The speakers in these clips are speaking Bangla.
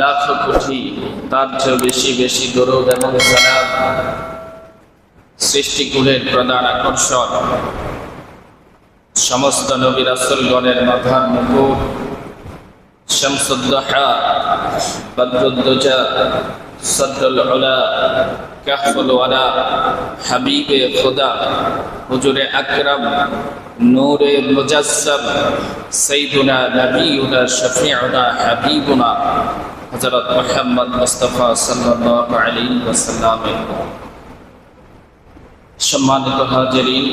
লাখ কোটি, তার চেয়ে বেশি বেশি দরুদ এবং সালাম সৃষ্টিকুলের প্রধান আকর্ষণ। সমস্ত নবী রাসূলগণের মাথার মুকুট, শামসুদ্দাহা, বদরুদ্দোজা সদ্দুল উলা কাহফুল ওয়ালা হাবিবে খুদা। হুজুরে আকরাম, নূরে শফিউনা হাবিবুনা। সাল্লাল্লাহু আলাইহি সম্মানিত হাজিরিন,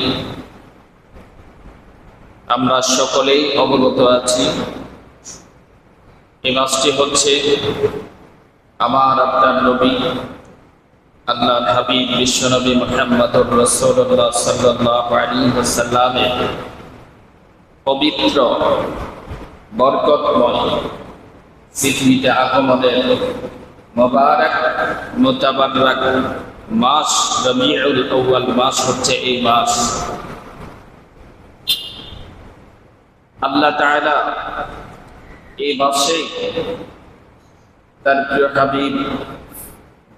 আমরা সকলেই অবগত আছি। এই মাসটি হচ্ছে আমার আপনার নবী আল্লাহ হাবিব বিশ্বনবী মোহাম্মদুর রাসূলুল্লাহ সাল্লাল্লাহু আলাইহি ওয়াসাল্লামের পবিত্র, বরকতময় পৃথিবীতে আগমনের মোবারক মোতাবারক মাস, রবিউল আউয়াল মাস হচ্ছে এই মাস। আল্লাহ তাআলা এই মাসে তার প্রিয় হাবিব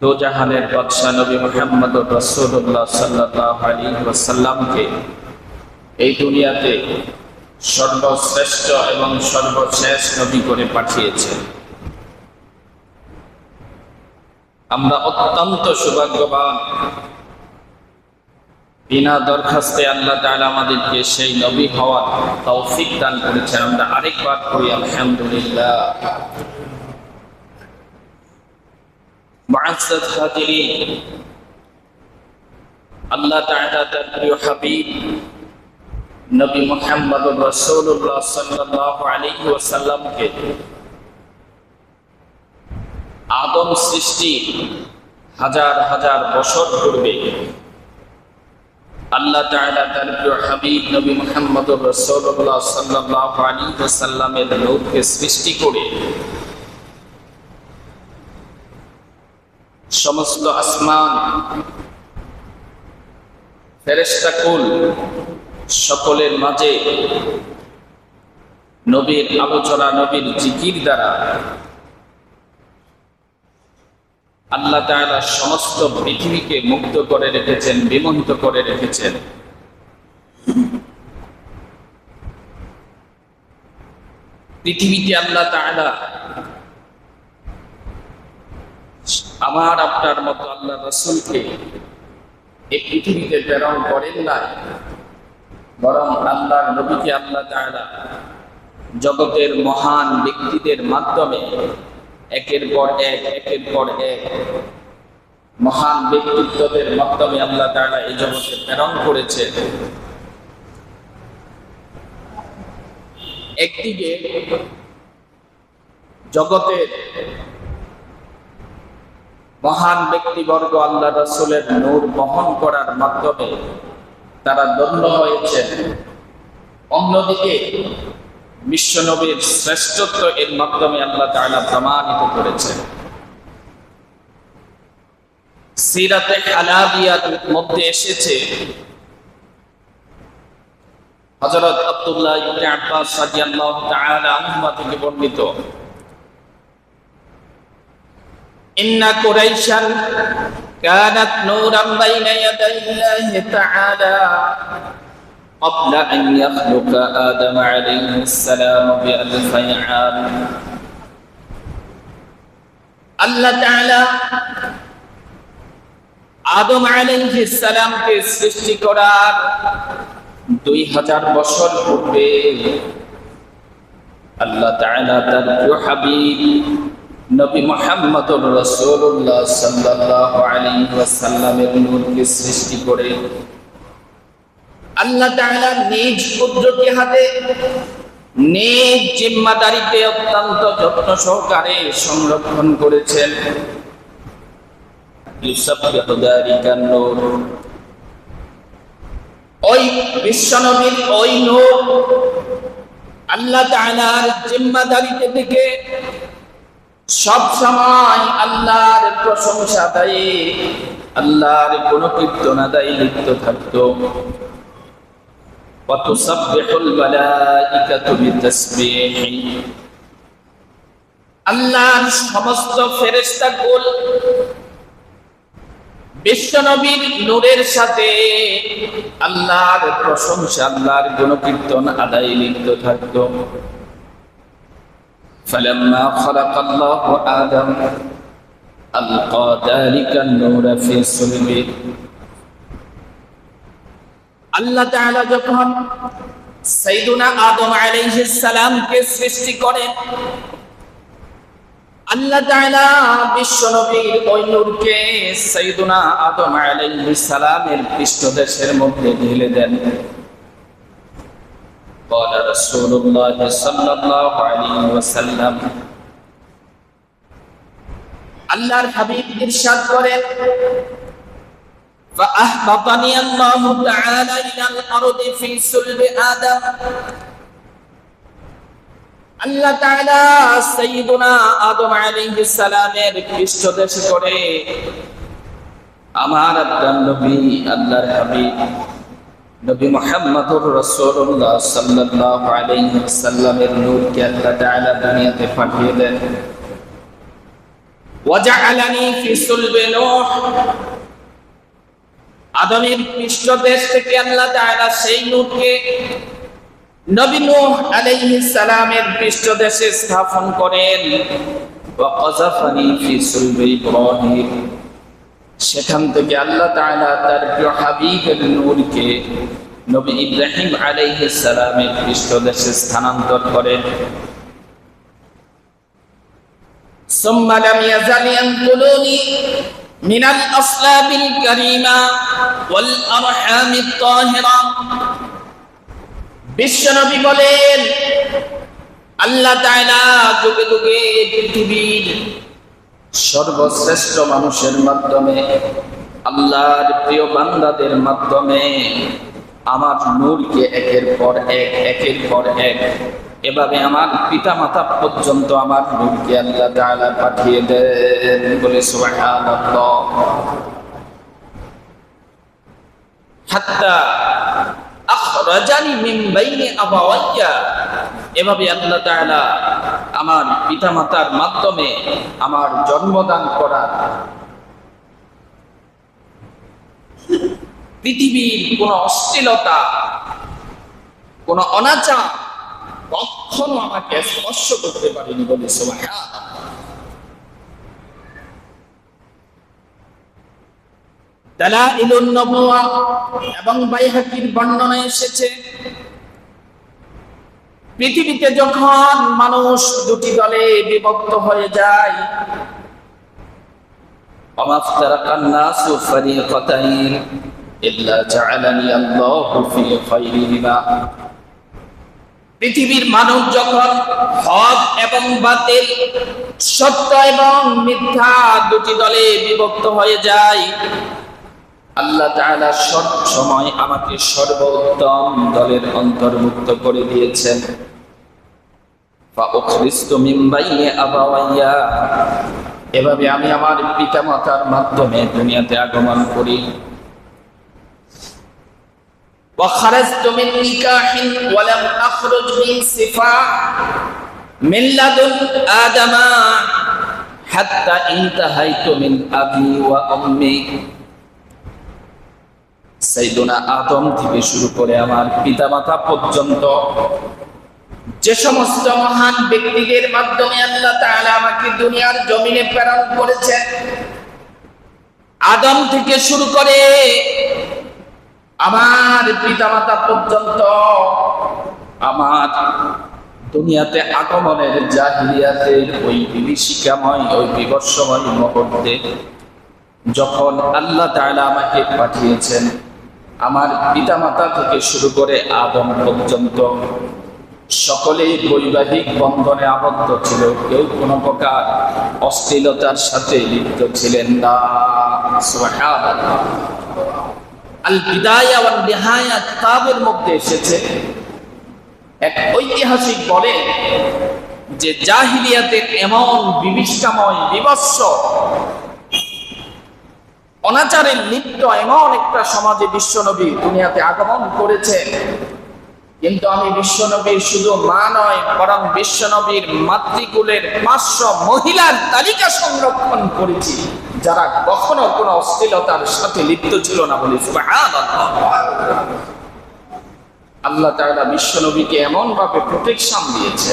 দো জাহানের বাদশাহ নবী মুহাম্মদ রাসূলুল্লাহ সাল্লাল্লাহু আলাইহি ওয়াসাল্লামকে এই দুনিয়াতে সর্বশ্রেষ্ঠ এবং সর্বশেষ নবী করে আমরা অত্যন্ত সৌভাগ্যবান। বিনা দরখাস্তে আল্লাহ আমাদেরকে সেই নবী হওয়ার তৌফিক দান করেছেন। আমরা আরেকবার করি আলহামদুলিল্লাহ। আদম সৃষ্টি হাজার হাজার বছর পূর্বে আল্লাহ তাআলা তার প্রিয় হাবিব, নবী মুহাম্মদুর রাসূলুল্লাহ সাল্লাল্লাহু আলাইহি ওয়াসাল্লামের নূরকে সৃষ্টি করে সমস্ত আসমান ফেরেশতাকুল সকলের মাঝে নবীর আলোচনা, নবীর জিকির দ্বারা আল্লাহ তাআলা সমস্ত পৃথিবীকে মুক্ত করে রেখেছেন, বিমোহিত করে রেখেছেন। পৃথিবীতে আল্লাহ তাআলা আমার আপনার মতো আল্লাহ রসুলকে এই পৃথিবীতে প্রেরণ করেন না বরং আল্লাহর নবীকে আল্লাহ তাআলা জগতের মহান ব্যক্তিদের মাধ্যমে একের পর এক, একের পর এক মহান ব্যক্তিত্বদের মাধ্যমে আল্লাহ তারা এই জগতে প্রেরণ করেছে। একদিকে জগতের মহান ব্যক্তিবর্গ আল্লাহ রসুলের নূর বহন করার মাধ্যমে তারা দণ্ড হয়েছেন। অন্যদিকে বিশ্বনবীর শ্রেষ্ঠত্ব এর মাধ্যমে আল্লাহ তাআলা প্রমাণিত করেছেন। সিরাতে হালাবিয়ার মধ্যে এসেছে হযরত আব্দুল্লাহ আব্বাস রাদিয়াল্লাহু তাআলা আনহুমা থেকে বর্ণিত। إن قريشا كانت نورا بين يدي الله تعالى قبل أن يخلق آدم عليه السلام بألف عام আল্লাহ তাআলা আদম আলাইহিস সালামকে সৃষ্টি করার দুই হাজার বছর পূর্বে আল্লাহ তাআলা তার প্রিয় হাবিব নবী মুহাম্মদুর রাসূলুল্লাহ সাল্লাল্লাহু আলাইহি ওয়াসাল্লামের নূরকে সৃষ্টি করে। আল্লাহ তাআলা নিজ কুদরতি হাতে, নিজ জিম্মাদারিতে অত্যন্ত যত্ন সহকারে সংরক্ষণ করেছেন। ওই বিশ্বনবীর ওই নূর আল্লাহ তাআলার জিম্মাদারিতে থেকে সব সময় আল্লাহর প্রশংসা দায়ে। আল্লাহর কোন কীর্তনা দায়ী লিপ্ত থাকত। কত থাকতো আল্লাহ সমস্ত ফেরেস্তা গোল বিশ্বনবীর নূরের সাথে আল্লাহর প্রশংসা, আল্লাহর গুণকীর্তন আদায় লিপ্ত থাকতো। فلما خلق الله آدم ألقى ذلك النور في صلبه আল্লাহ তাআলা যখন সাইদুনা আদম আলাইহিস সালামকে সৃষ্টি করেন আল্লাহ তাআলা বিশ্ব নবীর ওই নূরকে সাইদুনা আদম আলাইহিস সালামের পৃষ্ঠদেশের মধ্যে ঢেলে দেন قال رسول الله صلى الله عليه وسلم আল্লাহর হাবিব ইরশাদ করেন فأهبطني الله تعالى إلى الأرض في صلب آدم আল্লাহ তাআলা সাইয়্যিদুনা আদম আলাইহিস সালামের পৃষ্ঠদেশে করে আমার আপনার নবী আল্লাহর হাবিব নবী মুহাম্মদুর রাসূলুল্লাহ সাল্লাল্লাহু আলাইহি ওয়াসাল্লামের নূরকে আল্লাহ তাআলা দুনিয়াতে পাঠিয়ে দেন। ওয়াজআলানি ফি নূহ। আদমের থেকে আল্লাহ তাআলা সেই নূরকে নবী নূহ আলাইহিস সালামের পৃষ্ঠদেশে স্থাপন করেন। ওয়া কাযাফানি ফি ইব্রাহিম। সেখান থেকে আল্লাহ তাআলা তার প্রিয় হাবিবের নূরকে নবী ইব্রাহিম আলাইহিস সালামের পৃষ্ঠদেশে স্থানান্তর করেন ثم لم يزل ينقلني من الأصلاب الكريمة والأرحام الطاهرة বিশ্বনবী বলেন আল্লাহ তাআলা যুগে যুগে পৃথিবীর সর্বশ্রেষ্ঠ মানুষের মাধ্যমে, আল্লাহর প্রিয় বান্দাদের মাধ্যমে আমার নূরকে একের পর এক, একের পর এক। এভাবে আমার পিতা মাতা পর্যন্ত আমার নূরকে আল্লাহ তাআলা পাঠিয়ে দেন বলে সুবহানাল্লাহ। হাত্তা এভাবে আল্লাহ আমার পিতামাতার মাধ্যমে আমার জন্মদান করা। পৃথিবীর কোন অশ্লীলতা, কোন অনাচার কখনো আমাকে স্পর্শ করতে পারেনি বলে নবুয়া এবং বাইহাকির বর্ণনা এসেছে পৃথিবীতে যখন মানুষ দুটি দলে বিভক্ত হয়ে যায় পৃথিবীর মানুষ যখন হক এবং বাতিল সত্য এবং মিথ্যা দুটি দলে বিভক্ত হয়ে যায় আল্লাহ তাআলা সব সময় আমাকে সর্বোত্তম দলের অন্তর্ভুক্ত করে দিয়েছেন ফাউখরিস্তু মিন বাইনি আবাওয়াইয়া এভাবে আমি আমার পিতামাতার মাধ্যমে দুনিয়াতে আগমন করি وخرجت من نكاح ولم أخرج من صفاء من لدن آدم حتى انتهيت من أبي وأمي সাইদুনা আদম থেকে শুরু করে আমার পিতামাতা পর্যন্ত। যে সমস্ত মহান ব্যক্তিদের মাধ্যমে আল্লাহ তাআলা আমাকে দুনিয়ার জমিনে প্রেরণ করেছেন। আদম থেকে শুরু করে আমার পিতামাতা পর্যন্ত আমার দুনিয়াতে আগমনের জাহিলিয়াতের ওই বিভীষিকাময়, ওই বিবর্ষময় মুহূর্তে যখন আল্লাহ তাআলা আমাকে পাঠিয়েছেন আমার পিতামাতা থেকে শুরু করে আদম পর্যন্ত সকলেই বৈবাহিক বন্ধনে আবদ্ধ ছিল। কেউ কোনো প্রকার অশ্লীলতার সাথে লিপ্ত ছিলেন না। আল মধ্যে এসেছে। এক ঐতিহাসিক বলে যে জাহিলিয়াতের এমন বিভীষিকাময় বিবস্ব অনাচারের লিপ্ত এমন একটা সমাজে বিশ্বনবী দুনিয়াতে আগমন করেছে কিন্তু আমি বিশ্বনবীর শুধু মা নয়, বরং বিশ্বনবীর মাতৃকুলের পাঁচশো মহিলার তালিকা সংরক্ষণ করেছি, যারা কখনো কোনো অশ্লীলতার সাথে লিপ্ত ছিল না বলে। আল্লাহ তাআলা বিশ্বনবীকে এমন ভাবে প্রোটেকশন দিয়েছে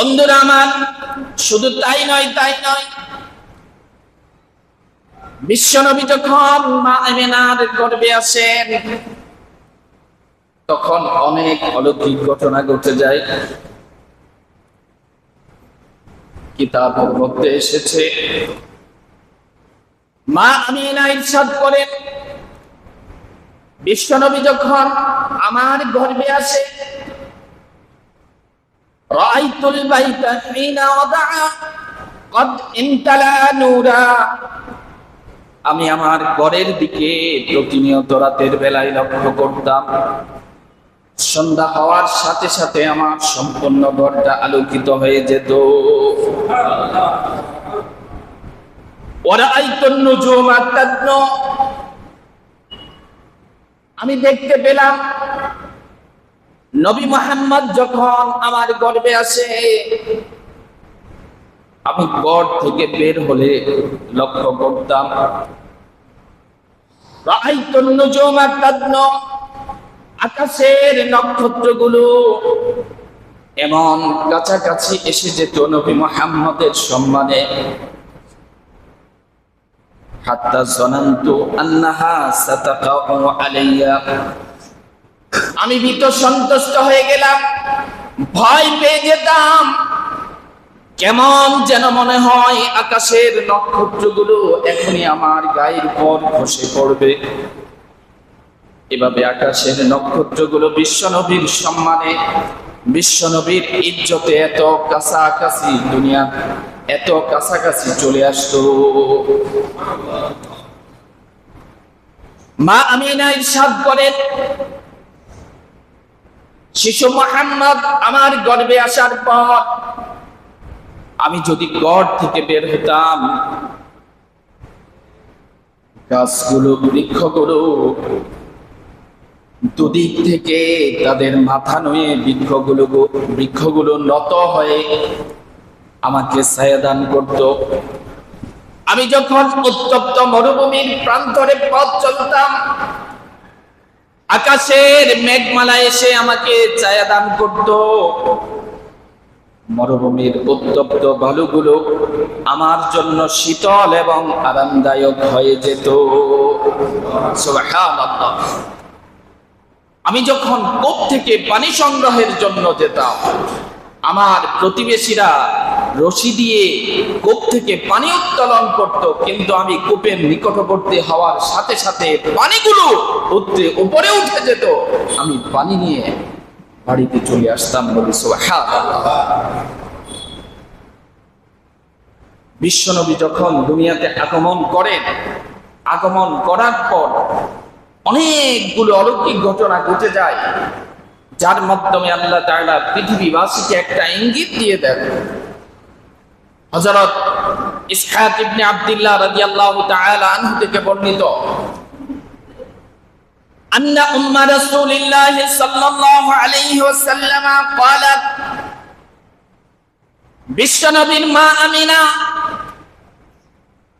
বন্ধুরা আমার, শুধু তাই নয় তাই নয়। বিশ্বনবী যখন মা আমেনার গর্বে আসেন, তখন অনেক অলৌকিক ঘটনা ঘটে যায়। কিতাবের মধ্যে এসেছে, মা আমিনা ইরশাদ করেন বিশ্বনবী যখন আমার গর্বে আসে রাআইতুল বাইতা হিনা ওয়াদা قد امتلأ নূরা আমি আমার ঘরের দিকে প্রতিনিয়ত রাতের বেলায় লক্ষ্য করতাম সন্ধ্যা হওয়ার সাথে সাথে আমার সম্পূর্ণ ঘরটা আলোকিত হয়ে যেত ওরা আইতন্য জমাত্তান্ন আমি দেখতে পেলাম নবী মোহাম্মদ যখন আমার গর্বে আসে, আমি গড় থেকে বের হলে লক্ষ্য করতাম আকাশের নক্ষত্রগুলো এমন কাছাকাছি এসে যেত নবী মুহাম্মদের সম্মানে। হাত্তা জনান্তু আন্নাহা সাতাকাউ আলাইয়া আমি ভীত সন্তুষ্ট হয়ে গেলাম। ভয় পেয়ে যেতাম। কেমন যেন মনে হয় আকাশের নক্ষত্রগুলো এখনই আমার গায়ের উপর খসে পড়বে। এভাবে আকাশের নক্ষত্রগুলো বিশ্বনবীর সম্মানে, বিশ্বনবীর ইজ্জতে এত কাছাকাছি দুনিয়া, এত কাছাকাছি চলে আসতো। মা আমিনা ইরশাদ করেন শিশু মোহাম্মদ আমার গর্বে আসার পর আমি যদি গড় থেকে বের হতাম, গাছগুলো বৃক্ষগুলো দুদিক থেকে তাদের মাথা নয়ে বৃক্ষগুলো বৃক্ষগুলো নত হয়ে আমাকে ছায়াদান করত। আমি যখন উত্তপ্ত মরুভূমির প্রান্তরে পথ চলতাম আকাশের মেঘমালা এসে আমাকে চায়া দান করতো। মরুভূমির উত্তপ্ত বালুগুলো আমার জন্য শীতল এবং আরামদায়ক হয়ে যেত। আমি যখন কূপ থেকে পানি সংগ্রহের জন্য যেতাম, আমার প্রতিবেশীরা রশি দিয়ে কূপ থেকে পানি উত্তোলন করত, কিন্তু আমি কূপের নিকটবর্তী হওয়ার সাথে সাথে পানিগুলো উঠতে উপরে উঠে যেত আমি পানি নিয়ে বাড়িতে চলে আসতাম বলি। বিশ্বনবী যখন দুনিয়াতে আগমন করেন, আগমন করার পর অনেকগুলো অলৌকিক ঘটনা ঘটে যায়, যার মাধ্যমে আল্লাহ তাআলা পৃথিবীবাসীকে একটা ইঙ্গিত দিয়ে দেন হযরত ইসহাক ইবনে আব্দুল্লাহ রাদিয়াল্লাহু তাআলা আনহু থেকে বর্ণিত أن أم رسول الله صلى الله عليه وسلم قالت বিশ্বনবীর মা আমিনা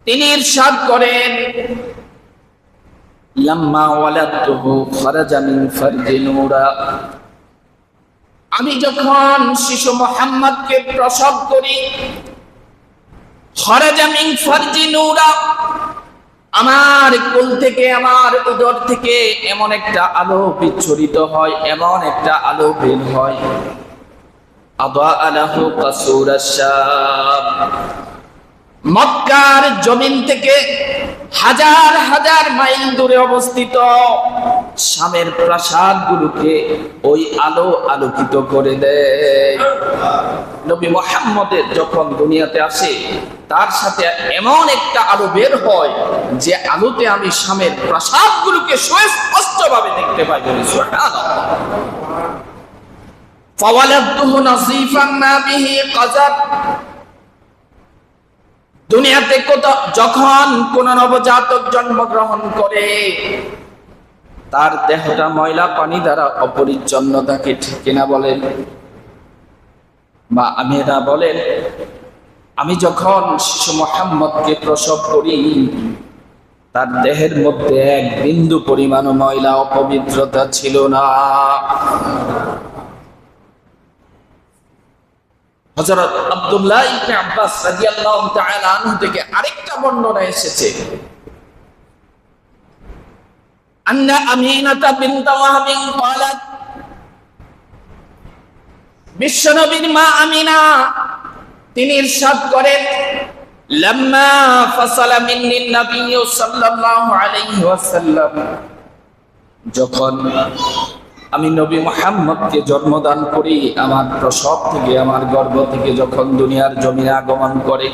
তিনি ইরশাদ করেন লাম্মা ওয়ালাদতুহু খারাজা মিন ফারজি নূরা আমি যখন শিশু মোহাম্মদকে প্রসব করি আমার কোল থেকে, আমার উদর থেকে এমন একটা আলো বিচ্ছরিত হয়, এমন একটা আলো বের হয়। মক্কার জমিন থেকে হাজার হাজার মাইল দূরে অবস্থিত শামের প্রাসাদ গুলোকে ওই আলো আলোকিত করে দেয় নবী মোহাম্মদের যখন দুনিয়াতে আসে তার সাথে এমন একটা আলো বের হয় যে আলোতে আমি শামের প্রাসাদ গুলোকে সুস্পষ্ট ভাবে দেখতে পাই বলি সুবহানাল্লাহ فولدته نظيفا ما به قذر দুনিয়াতে যখন কোন নবজাতক জন্মগ্রহণ করে, তার দেহটা ময়লা পানি দ্বারা অপরিচ্ছন্ন থাকে ঠিক বলেন। বা আমিরা বলেন, আমি যখন শিশু মোহাম্মদকে প্রসব করি, তার দেহের মধ্যে এক বিন্দু পরিমাণ ময়লা অপবিত্রতা ছিল না। হযরত আব্দুল্লাহ ইবনে আব্বাস রাদিয়াল্লাহু তাআলা আনহু থেকে আরেকটা বর্ণনা এসেছে। আন্না আমিনাতা বিনত ওয়াহাবিন ক্বালাত, বিশ্বনবীর মা আমিনা, তিনি ইরশাদ করেন, লাম্মা ফাসালা সাল্লাল্লাহু আলাইহি ওয়াসাল্লাম, যখন আমি নবী মোহাম্মদকে জন্মদান করি, আমার প্রসব থেকে, আমার গর্ভ থেকে যখন দুনিয়ার জমিনে আগমন করে।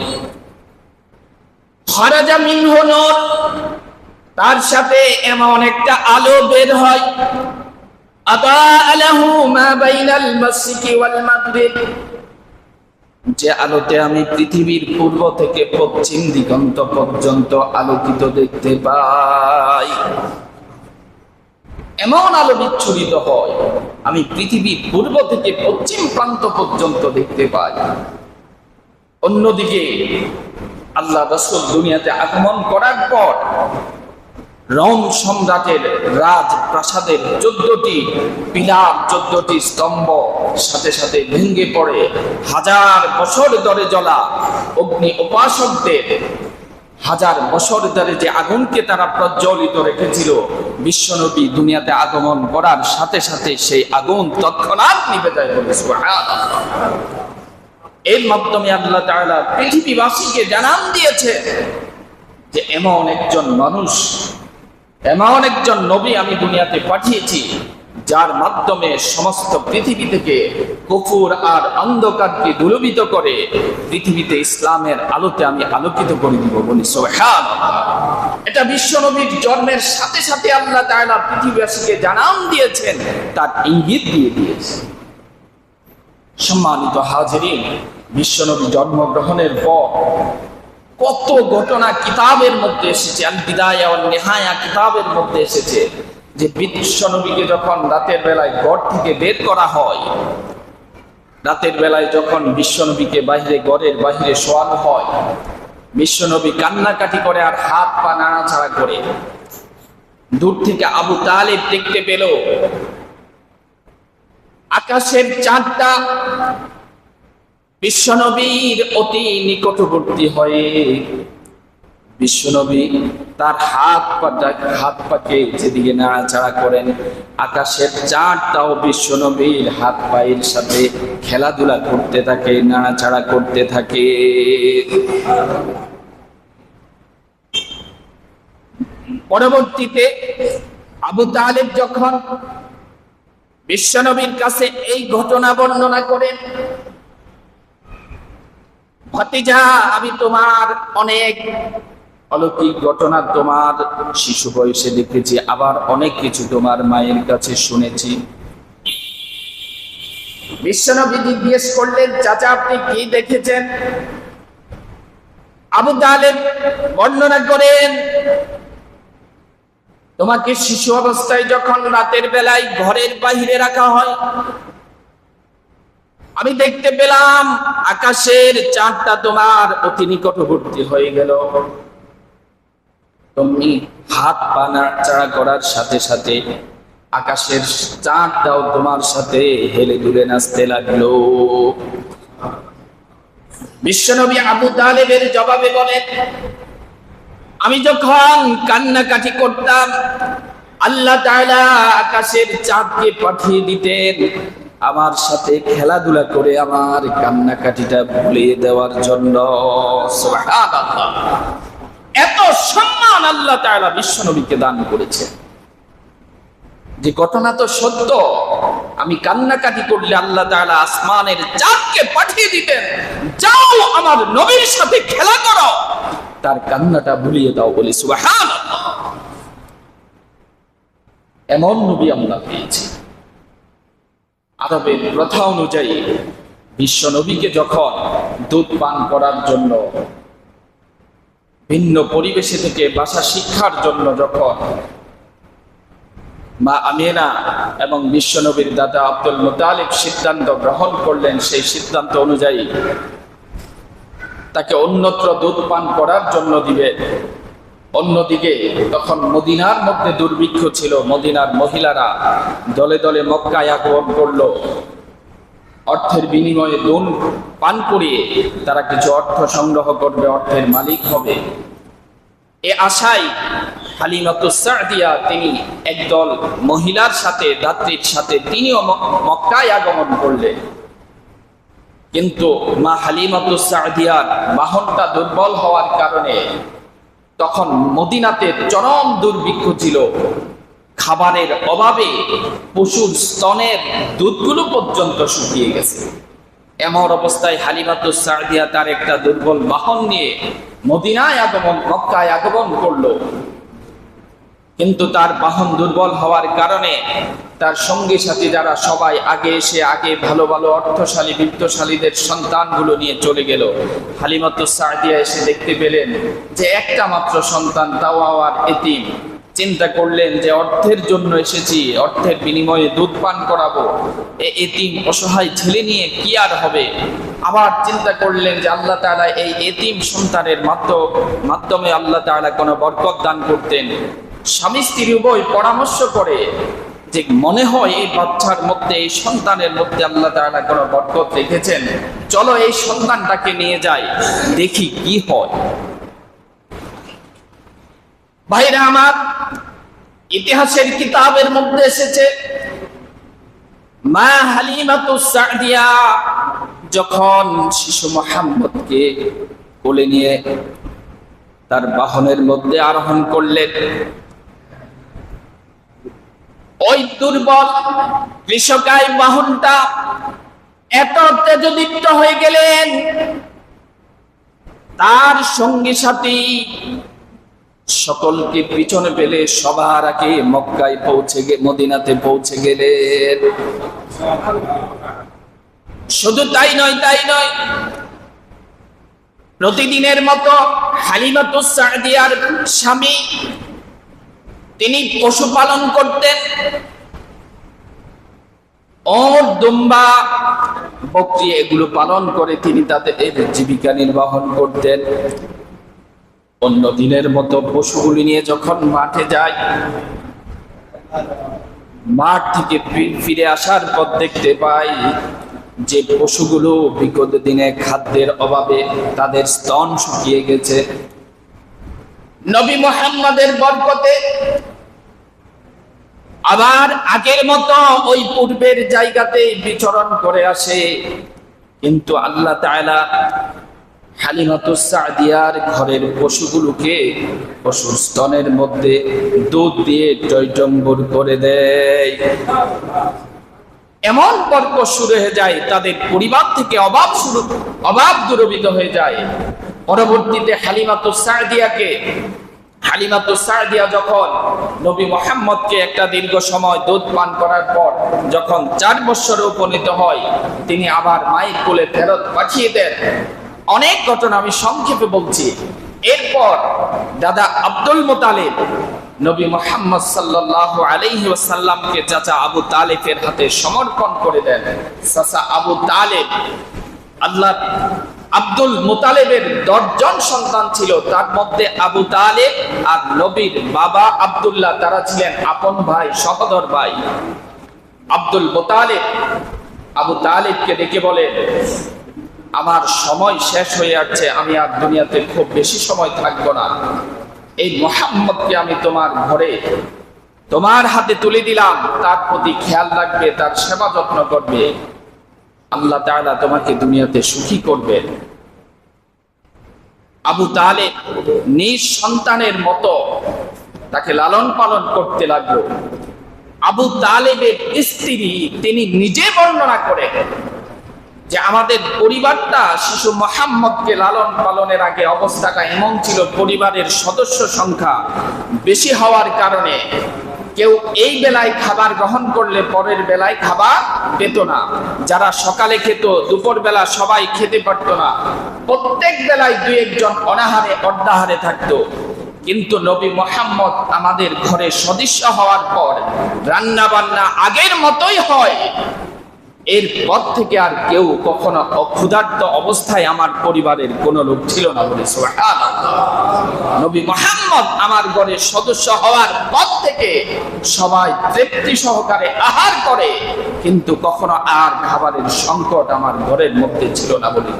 তার সাথে এমন একটা আলো বের হয়। আদা আলাহু মা যে আলোতে আমি পৃথিবীর পূর্ব থেকে পশ্চিম দিগন্ত পর্যন্ত আলোকিত দেখতে পাই। এমন আলো বিচ্ছুরিত হয়, আমি পৃথিবীর পূর্ব থেকে পশ্চিম প্রান্ত পর্যন্ত দেখতে পাই। অন্যদিকে, আল্লাহ রসুল দুনিয়াতে আগমন করার পর রোম সম্রাটের রাজ প্রাসাদের চোদ্দটি পিলার, চোদ্দটি স্তম্ভ সাথে সাথে ভেঙে পড়ে। হাজার বছর ধরে জ্বলা অগ্নি উপাসকদের হাজার বছর ধরে যে আগুনকে তারা প্রজ্বলিত রেখেছিল, বিশ্বনবী দুনিয়াতে আগমন করার সাথে সাথে সেই আগুন তৎক্ষণাৎ নিভে যায় এর মাধ্যমে আল্লাহ তাআলা পৃথিবীবাসীকে জানান দিয়েছে যে এমন একজন মানুষ, এমন একজন নবী আমি দুনিয়াতে পাঠিয়েছি যার মাধ্যমে সমস্ত পৃথিবী থেকে কুফুর আর অন্ধকারকে দুলবিত করে পৃথিবীতে ইসলামের আলোতে আমি আলোকিত করে দিব বলি সোহান এটা বিশ্ব নবীর জন্মের সাথে সাথে আল্লাহ তাআলা পৃথিবীবাসীকে জানান দিয়েছেন, তার ইঙ্গিত দিয়ে দিয়েছেন সম্মানিত হাজিরিন বিশ্বনবী জন্মগ্রহণের পর কত ঘটনা কিতাবের মধ্যে এসেছে আল বিদায়া নিহায়া কিতাবের মধ্যে এসেছে। যে বিশ্বনবীকে যখন রাতের বেলায় গড় থেকে বের করা হয়, রাতের বেলায় যখন বিশ্বনবীকে বাইরে গড়ের বাইরে শোয়ানো হয় বিশ্বনবী কান্নাকাটি করে আর হাত পা নাড়াচাড়া করে। দূর থেকে আবু তালেব দেখতে পেল, আকাশের চাঁদটা বিশ্বনবীর অতি নিকটবর্তী হয়ে বিশ্বনবী তার হাত পাটা হাত পাকে যেদিকে নাড়াচাড়া করেন, আকাশের চাঁদটাও বিশ্বনবীর হাত পায়ের সাথে খেলাধুলা করতে থাকে, নাড়াচাড়া করতে থাকে। পরবর্তীতে আবু তালেব যখন বিশ্বনবীর কাছে এই ঘটনা বর্ণনা করেন, ভতিজা, আমি তোমার অনেক অলৌকিক ঘটনা তোমার শিশু বয়সে দেখেছি, আবার অনেক কিছু তোমার মায়ের কাছে শুনেছি। বিশ্বনবী জিজ্ঞেস করলেন, চাচা, আপনি কি দেখেছেন? আবু তালেব বর্ণনা করেন, তোমাকে শিশু অবস্থায় যখন রাতের বেলায় ঘরের বাহিরে রাখা হয়, আমি দেখতে পেলাম আকাশের চাঁদটা তোমার অতি নিকটবর্তী হয়ে গেল। তুমি হাত পা নাড়াচাড়া করার সাথে সাথে আকাশের চাঁদটাও তোমার সাথে হেলে দুলে নাচতে লাগল বিশ্বনবী আবু তালেবের জবাবে বলেন, আমি যখন কান্নাকাটি করতাম, আল্লাহ তাআলা আকাশের চাঁদকে পাঠিয়ে দিতেন, আমার সাথে খেলাধুলা করে আমার কান্নাকাটিটা ভুলিয়ে দেওয়ার জন্য সুবহানাল্লাহ। এত সম্মান আল্লাহ তাআলা বিশ্বনবীকে দান করেছে যে ঘটনা তো সত্য, আমি কান্নাকাটি করলে আল্লাহ তাআলা আসমানের চাঁদকে পাঠিয়ে দিতেন যাও আমার নবীর সাথে খেলা করো। তার কান্নাটা ভুলিয়ে দাও বলি সুবহানাল্লাহ। এমন নবী আমরা পেয়েছি। আরবের প্রথা অনুযায়ী বিশ্ব নবীকে যখন দুধ পান করার জন্য ভিন্ন পরিবেশে থেকে ভাষা শিক্ষার জন্য যখন মা আমিনা এবং বিশ্বনবীর দাদা আব্দুল মুতালিব সিদ্ধান্ত গ্রহণ করলেন, সেই সিদ্ধান্ত অনুযায়ী তাকে অন্যত্র দুধ পান করার জন্য দিবে। অন্যদিকে তখন মদিনার মধ্যে দুর্ভিক্ষ ছিল। মদিনার মহিলারা দলে দলে মক্কায় আগমন করল। অর্থের বিনিময়ে দুন পান করিয়ে তারা কিছু অর্থ সংগ্রহ করবে, অর্থের মালিক হবে। এ আশায় হালিমাতুসাদিয়া তিনি একদল মহিলার সাথে, দাত্রীর সাথে তিনিও মক্কায় আগমন করলেন। কিন্তু মা হালিমাতুসাদিয়ার বাহনটা দুর্বল হওয়ার কারণে তখন মদিনাতে চরম দুর্ভিক্ষ ছিল। খাবারের অভাবে পশুর স্তনের দুধগুলো পর্যন্ত শুকিয়ে গেছে। এমন অবস্থায় হালিমাতুস সাদিয়া তার একটা দুর্বল বাহন নিয়ে মদিনায় আগমন, মক্কায় আগমন করল। কিন্তু তার বাহন দুর্বল হওয়ার কারণে তার সঙ্গী সাথী যারা সবাই আগে এসে আগে ভালো ভালো অর্থশালী, বিত্তশালীদের সন্তানগুলো নিয়ে চলে গেল। হালিমাতুস সাদিয়া এসে দেখতে পেলেন যে একটা মাত্র সন্তান তাও আবার এতিম। চিন্তা করলেন যে অর্থের জন্য এসেছি, অর্থের বিনিময়ে দুধ পান করাবো। এতিম অসহায় ছেলে নিয়ে কি আর হবে? আবার চিন্তা করলেন যে আল্লাহ তাআলা এই এতিম সন্তানের মাধ্য- মাধ্যমে আল্লাহ তাআলা কোনো বরকত দান করতেন। স্বামী স্ত্রী উভয় পরামর্শ করে যে মনে হয় এই বাচ্চার মধ্যে, এই সন্তানের মধ্যে আল্লাহ তাআলা কোনো বরকত রেখেছেন। চলো এই সন্তানটাকে নিয়ে যাই, দেখি কি হয়। ভাইরা আমার, ইতিহাসের কিতাবের মধ্যে এসেছে, মা হালিমাতু যখন শিশু মোহাম্মদকে কোলে নিয়ে তার বাহনের মধ্যে আরোহণ করলেন, ওই দুর্বল কৃষকায় বাহনটা এত তেজদীপ্ত হয়ে গেলেন, তার সঙ্গী সাথী সকলকে পিছনে পেলে সবার আগে মক্কায় পৌঁছে গে মদিনাতে পৌঁছে গেলেন। শুধু তাই নয় তাই নয়। প্রতিদিনের মতো হালিমাতুস সাদিয়ার স্বামী, তিনি পশুপালন করতেন। ওর দুম্বা বকরি এগুলো পালন করে তিনি তাদের জীবিকা নির্বাহন করতেন। অন্য দিনের মতো পশুগুলি নিয়ে যখন মাঠে যায়, মাঠ থেকে ফিরে আসার পর দেখতে পাই যে পশুগুলো বিগত দিনে খাদ্যের অভাবে তাদের স্তন শুকিয়ে গেছে। নবী মোহাম্মদের বরকতে আবার আগের মতো ওই পূর্বের জায়গাতে বিচরণ করে আসে। কিন্তু আল্লাহ তাআলা হালিমাতুস সাদিয়ার ঘরের পশুগুলোকে পশুর স্তনের মধ্যে দুধ দিয়ে টৈটম্বর করে দেয়। এমন পর্ক শুরু হয়ে যায়, তাদের পরিবার থেকে অভাব শুরু, অভাব দূরবিত হয়ে যায়। পরবর্তীতে হালিমাতুস সাদিয়াকে হালিমাতুস সাদিয়া যখন নবী মোহাম্মদকে একটা দীর্ঘ সময় দুধ পান করার পর যখন চার বছরে উপনীত হয়, তিনি আবার মায়ের কোলে ফেরত পাঠিয়ে দেন। অনেক ঘটনা আমি সংক্ষেপে বলছি। এরপর দাদা আব্দুল মোতালেব, নবী মোহাম্মদ সাল্লাল্লাহু আলাইহি ওয়াসাল্লামকে চাচা আবু তালেবের হাতে সমর্পণ করে দেন। চাচা আবু তালেব, আল্লাহ আব্দুল মুতালেবের দশজন সন্তান ছিল। তার মধ্যে আবু তালেব আর নবীর বাবা আবদুল্লাহ, তারা ছিলেন আপন ভাই, সহদর ভাই। আব্দুল মুতালেব, আবু তালেবকে ডেকে বলেন আমার সময় শেষ হয়ে যাচ্ছে, আমি আর দুনিয়াতে খুব বেশি সময় থাকব না। এই মোহাম্মদকে আমি তোমার ঘরে, তোমার হাতে তুলে দিলাম। তার প্রতি খেয়াল রাখবে, তার সেবা যত্ন করবে। আল্লাহ তাআলা তোমাকে দুনিয়াতে সুখী করবে। আবু তালেব নিজ সন্তানের মতো তাকে লালন পালন করতে লাগল। আবু তালেবের স্ত্রী, তিনি নিজে বর্ণনা করে যে আমাদের পরিবারটা শিশু মোহাম্মদকে লালন পালনের আগে অবস্থাটা এমন ছিল, পরিবারের সদস্য সংখ্যা বেশি হওয়ার কারণে কেউ এই বেলায় খাবার গ্রহণ করলে পরের বেলায় খাবার পেত না। যারা সকালে খেত, দুপুর বেলা সবাই খেতে পারতো না। প্রত্যেক বেলায় দু একজন অনাহারে অর্ধাহারে থাকতো। কিন্তু নবী মোহাম্মদ আমাদের ঘরে সদস্য হওয়ার পর রান্না বান্না আগের মতোই হয়। এরপর থেকে আর কেউ কখনো অক্ষুধার্ত অবস্থায় আমার পরিবারের কোনো লোক ছিল না বলে নবী মোহাম্মদ আমার ঘরের সদস্য হওয়ার পর থেকে সবাই তৃপ্তি সহকারে আহার করে, কিন্তু কখনো আর খাবারের সংকট আমার ঘরের মধ্যে ছিল না বলে।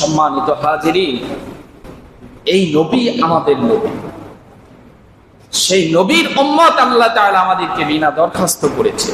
সম্মানিত হাজিরিন, এই নবী আমাদের নবী। সেই নবীর উম্মত আল্লাহ আমাদেরকে বিনা দরখাস্ত করেছে।